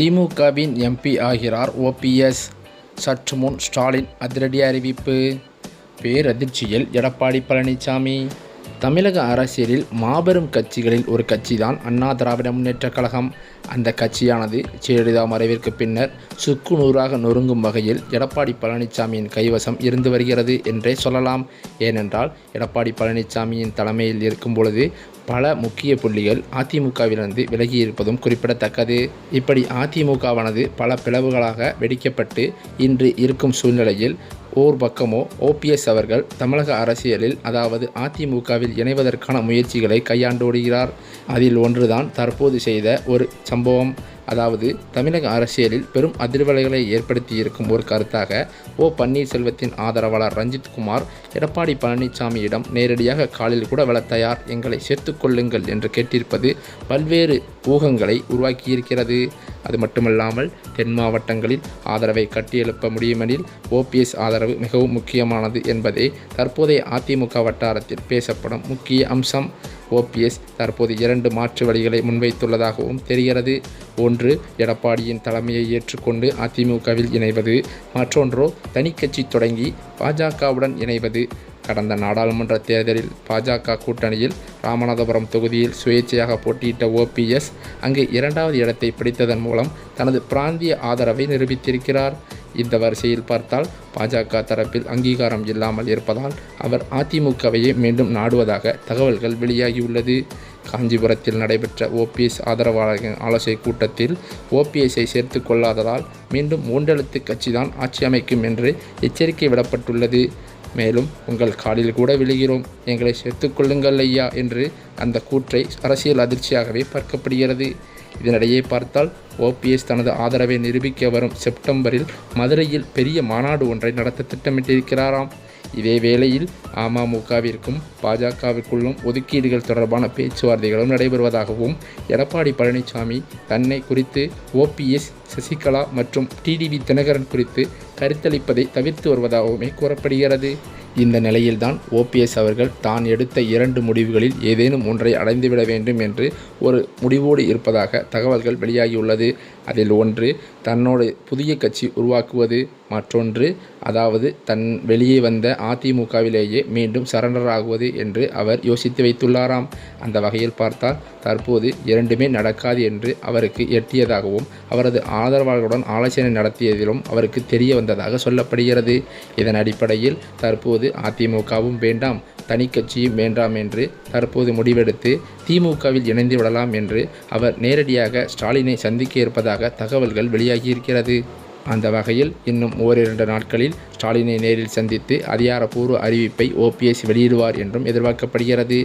திமுகவின் எம்பி ஆகிறார் ஓபிஎஸ் சற்று முன் ஸ்டாலின் அதிரடி அறிவிப்பு. பேரதிர்ச்சியில் எடப்பாடி பழனிசாமி. தமிழக அரசியலில் மாபெரும் கட்சிகளில் ஒரு கட்சிதான் அண்ணா திராவிட முன்னேற்ற கழகம். அந்த கட்சியானது ஜெயலலிதா மறைவிற்கு பின்னர் சுக்கு நூறாக நொறுங்கும் வகையில் எடப்பாடி பழனிசாமியின் கைவசம் இருந்து வருகிறது என்றே சொல்லலாம். ஏனென்றால் எடப்பாடி பழனிசாமியின் தலைமையில் இருக்கும் பொழுது பல முக்கிய புள்ளிகள் அதிமுகவிலிருந்து விலகியிருப்பதும் குறிப்பிடத்தக்கது. இப்படி அதிமுகவானது பல பிளவுகளாக வெடிக்கப்பட்டு இன்று இருக்கும் சூழ்நிலையில் ஓர் பக்கமோ ஓபிஎஸ் அவர்கள் தமிழக அரசியலில் அதாவது அதிமுகவில் இணைவதற்கான முயற்சிகளை கையாண்டோடுகிறார். அதில் ஒன்றுதான் தற்போது செய்த ஒரு சம்பவம். அதாவது தமிழக அரசியலில் பெரும் அதிர்வலைகளை ஏற்படுத்தி இருக்கும் ஒரு கருத்தாக ஓ. பன்னீர்செல்வத்தின் ஆதரவாளர் ரஞ்சித் குமார் எடப்பாடி பழனிசாமியிடம் நேரடியாக காலில் கூட வள தயார் எங்களை சேர்த்துக்கொள்ளுங்கள் என்று கேட்டிருப்பது பல்வேறு ஊகங்களை உருவாக்கியிருக்கிறது. அது மட்டுமல்லாமல் தென் மாவட்டங்களில் ஆதரவை கட்டியெழுப்ப முடியுமெனில் ஓபிஎஸ் ஆதரவு மிகவும் முக்கியமானது என்பதே தற்போதைய அதிமுக வட்டாரத்தில் பேசப்படும் முக்கிய அம்சம். ஓபிஎஸ் தற்போது இரண்டு மாற்று வழிகளை முன்வைத்துள்ளதாகவும் தெரிகிறது. ஒன்று எடப்பாடியின் தலைமையை ஏற்றுக்கொண்டு அதிமுகவில் இணைவது. மற்றொன்றோ தனிக்கட்சி தொடங்கி பாஜகவுடன் இணைவது. கடந்த நாடாளுமன்ற தேர்தலில் பாஜக கூட்டணியில் ராமநாதபுரம் தொகுதியில் சுயேட்சையாக போட்டியிட்ட ஓபிஎஸ் அங்கு இரண்டாவது இடத்தை பிடித்ததன் மூலம் தனது பிராந்திய ஆதரவை நிரூபித்திருக்கிறார். இந்த வரிசையில் பார்த்தால் பாஜக தரப்பில் அங்கீகாரம் இல்லாமல் இருப்பதால் அவர் அதிமுகவையே மீண்டும் நாடுவதாக தகவல்கள் வெளியாகியுள்ளது. காஞ்சிபுரத்தில் நடைபெற்ற ஓபிஎஸ் ஆதரவாளர்களின் ஆலோசனை கூட்டத்தில் ஓபிஎஸ்ஐ சேர்த்து கொள்ளாததால் மீண்டும் மூன்றெழுத்து கட்சிதான் ஆட்சி அமைக்கும் என்று எச்சரிக்கை விடப்பட்டுள்ளது. மேலும் உங்கள் காலில் கூட விழுகிறோம். எங்களை சேர்த்துக்கொள்ளுங்கள் ஐயா என்று அந்த கூற்றை அரசியல் அதிர்ச்சியாகவே பார்க்கப்படுகிறது. இதனிடையே பார்த்தால் ஓபிஎஸ் தனது ஆதரவை நிரூபிக்க வரும் செப்டம்பரில் மதுரையில் பெரிய மாநாடு ஒன்றை நடத்த திட்டமிட்டிருக்கிறாராம். இதே வேளையில் அமமுகவிற்கும் பாஜகவிற்குள்ளும் ஒதுக்கீடுகள் தொடர்பான பேச்சுவார்த்தைகளும் நடைபெறுவதாகவும் எடப்பாடி பழனிசாமி தன்னை குறித்து ஓபிஎஸ் சசிகலா மற்றும் டிடிவி தினகரன் குறித்து கருத்தளிப்பதை தவிர்த்து வருவதாகவுமே கூறப்படுகிறது. இந்த நிலையில்தான் ஓபிஎஸ் அவர்கள் தான் எடுத்த இரண்டு முடிவுகளில் ஏதேனும் ஒன்றை அடைந்துவிட வேண்டும் என்று ஒரு முடிவோடு இருப்பதாக தகவல்கள் வெளியாகியுள்ளது. அதில் ஒன்று தன்னோட புதிய கட்சி உருவாக்குவது மற்றொன்று. அதாவது தன் வெளியே வந்த அதிமுகவிலேயே மீண்டும் சரண்டர் ஆகுவது என்று அவர் யோசித்து வைத்துள்ளாராம். அந்த வகையில் பார்த்தால் தற்போது இரண்டுமே நடக்காது என்று அவருக்கு எட்டியதாகவும் அவரது ஆதரவாளர்களுடன் ஆலோசனை நடத்தியதிலும் அவருக்கு தெரிய வந்ததாக சொல்லப்படுகிறது. இதன் அடிப்படையில் தற்போது அதிமுகவும் வேண்டாம் தனி கட்சியும் வேண்டாம் என்று தற்போது முடிவெடுத்து திமுகவில் இணைந்து விடலாம் என்று அவர் நேரடியாக ஸ்டாலினை சந்திக்க இருப்பதாக தகவல்கள் வெளியாகியிருக்கிறது. அந்த வகையில் இன்னும் ஓரிரண்டு நாட்களில் ஸ்டாலினை நேரில் சந்தித்து அதிகாரப்பூர்வ அறிவிப்பை ஓபிஎஸ் வெளியிடுவார் என்றும் எதிர்பார்க்கப்படுகிறது.